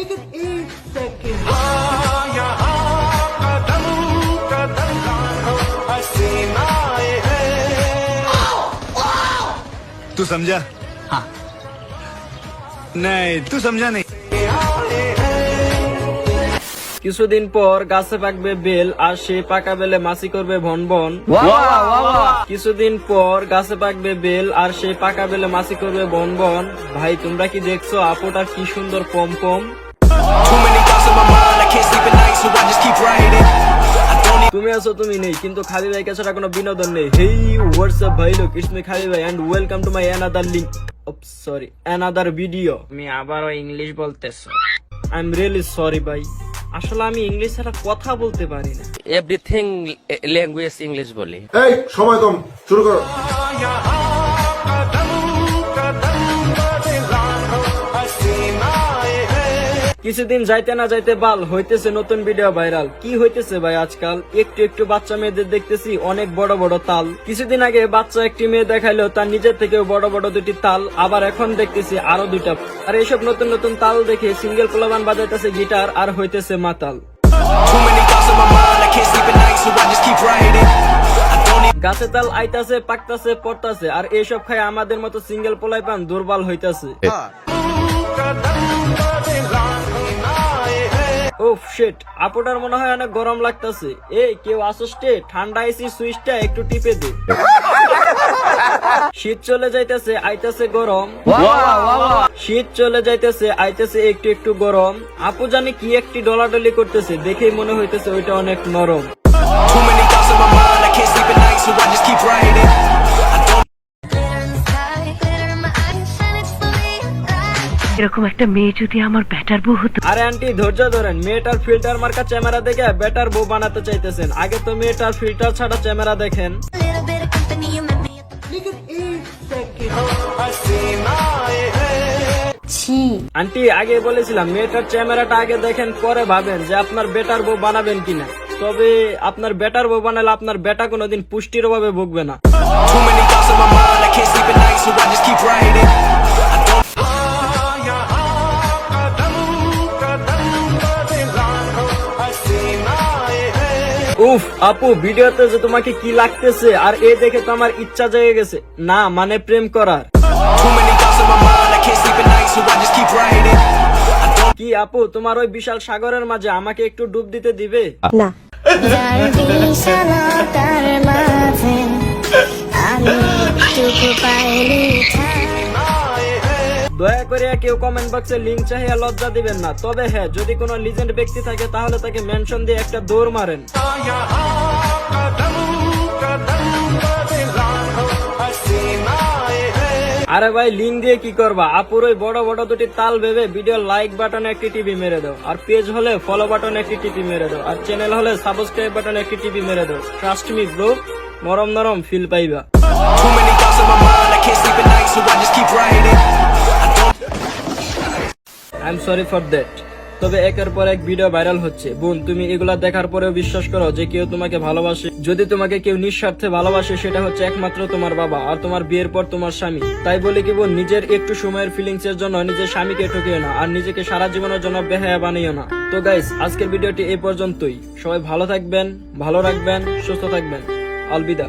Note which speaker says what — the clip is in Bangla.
Speaker 1: लेकिन एक सेकेंड तू समझा?
Speaker 2: हाँ।
Speaker 1: नहीं तू समझा नहीं।
Speaker 3: কিছুদিন পর গাছে পাকবে বেল আর সে পাকা বেলে মাছি করবে ভন ভন। কিছুদিন পর গাছে পাকবে বেল আর সে পাকা বেলে মাছি করবে বন বন ভাই তোমরা কি দেখছ? আপুটার কি সুন্দর পম পম।
Speaker 4: Too many thoughts on my mind, I can't sleep at night, so I just keep writing. I don't even
Speaker 3: তুমি আছো তুমি নেই কিন্তু খাবি ভাই ছাড়া কোনো বিনোদন নেই। হেই হোয়াটসঅ্যাপ ভাই লোক ইসমি খাবি ভাই and welcome to my another link sorry another video
Speaker 5: তুমি আবারও ইংলিশ বলতেছো।
Speaker 3: আই এম রিয়েলি সরি ভাই। আসলে আমি ইংলিশ ছাড়া কথা বলতে পারি না।
Speaker 5: এভরিথিং ল্যাঙ্গুয়েজ ইংলিশ বলি।
Speaker 6: এই সময় কম শুরু করো।
Speaker 3: কিছুদিন যাইতে না যাইতে বাল, হইতেছে নতুন ভিডিও ভাইরাল কি হইতেছে ভাই আজকাল? একটু একটু বাচ্চা মেয়েদের দেখতেছি, অনেক বড় বড় তাল। কিছুদিন আগে বাচ্চা একটি মেয়ে দেখাইলো, তার নিজের থেকেও বড় বড় দুটি তাল। আবার এখন দেখতেছি আরও দুইটা। আর এইসব নতুন নতুন তাল দেখে সিঙ্গেল পোলাবান বাজাইতেছে গিটার, আর হইতেছে মাতাল। গাছে তাল আইতাছে, পাকতাছে, পড়তাছে, আর এইসব খাই আমাদের মতো সিঙ্গেল পোলাই পান দুর্বল হইতাছে। শিট মনে হয় অনেক গরম লাগতাছে। এই কেউ ঠান্ডা এসি সুইচটা একটু টিপে দে। শীত চলে যাইতেছে আইতাছে গরম। শীত চলে যাইতেছে আইতেছে একটু একটু গরম। আপু জানি কি একটি ডলাডলি করতেছে দেখেই মনে হইতেছে ওইটা অনেক নরম।
Speaker 4: Too many thoughts my mind, I can't sleep at night, so I just keep writing.
Speaker 7: এরকম একটা মেয়ে যদি আমার ব্যাটার বউ হতো?
Speaker 3: আরে আন্টি ধৈর্য ধরেন মেয়েটার ফিল্টার মার্কা ক্যামেরা দেখে বেটার বউ বানাতে চাইতেছেন। আগে তো মেয়েটার ফিল্টার ছাড়া ক্যামেরা দেখেন। আন্টি আগে বলেছিলাম মেয়েটার ক্যামেরাটা আগে দেখেন পরে ভাবেন যে আপনার বেটার বউ বানাবেন কিনা। তবে আপনার বেটার বউ বানালে আপনার বেটা কোনোদিন পুষ্টির অভাবে ভুগবে না। উফ আপু ভিডিওতে যে তোমাকে কি লাগতেছে আর এ দেখে তো আমার ইচ্ছা জেগে গেছে। না মানে প্রেম করার। কি আপু তোমার ওই বিশাল সাগরের মাঝে আমাকে একটু ডুব দিতে দিবে?
Speaker 8: বিশালতার মাঝে আমি।
Speaker 3: দয়া করে কেউ কমেন্ট বক্সে লিঙ্ক চাহিয়া লজ্জা দিবেন না। তবে হ্যাঁ যদি কোনো লিজেন্ড ব্যক্তি থাকে, তাহলে তাকে মেনশন দিয়ে একটা দৌড় মারেন। আরে ভাই লিঙ্ক দিয়ে কি করবা? আপুর ওই বড় বড় দুটি তাল ভেবে ভিডিও লাইক বাটনে একটি টিভি মেরে দাও। আর পেজ হলে ফলো বাটনে একটি টিভি মেরে দাও। আর চ্যানেল হলে সাবস্ক্রাইব বাটনে একটি টিভি মেরে দাও। ট্রাস্ট মি ব্রো নরম নরম ফিল পাইবা। সরি ফর দ্যাট তবে একের পর এক ভিডিও ভাইরাল হচ্ছে। বোন, তুমি এগুলা দেখার পরেও বিশ্বাস করো যে কেউ তোমাকে ভালোবাসে। যদি তোমাকে কেউ নিঃস্বার্থে ভালোবাসে, সেটা হচ্ছে একমাত্র তোমার বাবা আর তোমার বিয়ের পর তোমার স্বামী। তাই বলে কি বোন, নিজের একটু সময়ের ফিলিংস এর জন্য নিজের স্বামীকে ঠকিও না আর নিজেকে সারা জীবনের জন্য বেহায়া বানিও না। তো গাইস আজকের ভিডিওটি এই পর্যন্তই। সবাই ভালো থাকবেন, ভালো রাখবেন, সুস্থ থাকবেন। আলবিদা।